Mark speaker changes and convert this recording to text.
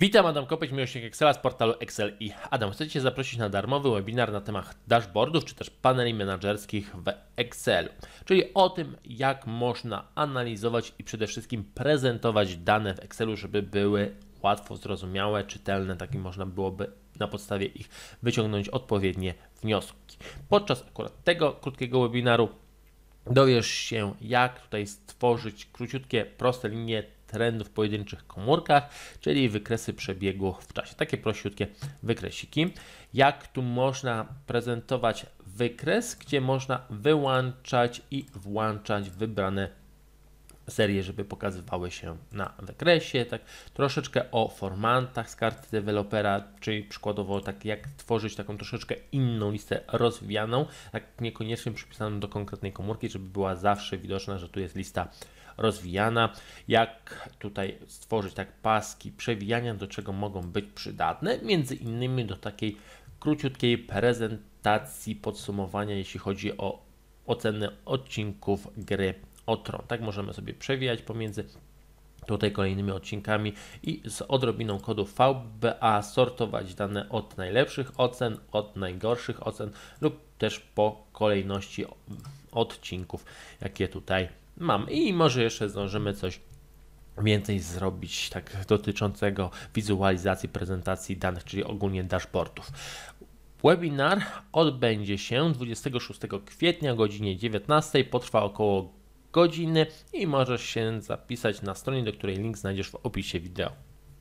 Speaker 1: Witam, Adam Kopeć, miłośnik Excela z portalu Excel i Adam. Chcę Cię zaprosić na darmowy webinar na temat dashboardów czy też paneli menedżerskich w Excelu, czyli o tym, jak można analizować i przede wszystkim prezentować dane w Excelu, żeby były łatwo zrozumiałe, czytelne, tak i można byłoby na podstawie ich wyciągnąć odpowiednie wnioski. Podczas akurat tego krótkiego webinaru dowiesz się, jak tutaj stworzyć króciutkie, proste linie trendów w pojedynczych komórkach, czyli wykresy przebiegu w czasie. Takie prościutkie wykresiki. Jak tu można prezentować wykres, gdzie można wyłączać i włączać wybrane serie, żeby pokazywały się na wykresie, tak troszeczkę o formatach z karty dewelopera, czyli przykładowo tak jak tworzyć taką troszeczkę inną listę rozwijaną, tak niekoniecznie przypisaną do konkretnej komórki, żeby była zawsze widoczna, że tu jest lista rozwijana, jak tutaj stworzyć tak paski przewijania, do czego mogą być przydatne, między innymi do takiej króciutkiej prezentacji, podsumowania, jeśli chodzi o ocenę odcinków gry o Tron. Tak możemy sobie przewijać pomiędzy tutaj kolejnymi odcinkami i z odrobiną kodu VBA sortować dane od najlepszych ocen, od najgorszych ocen lub też po kolejności odcinków, jakie tutaj mam. I może jeszcze zdążymy coś więcej zrobić tak dotyczącego wizualizacji prezentacji danych, czyli ogólnie dashboardów. Webinar odbędzie się 26 kwietnia o godzinie 19. Potrwa około godziny i możesz się zapisać na stronie, do której link znajdziesz w opisie wideo.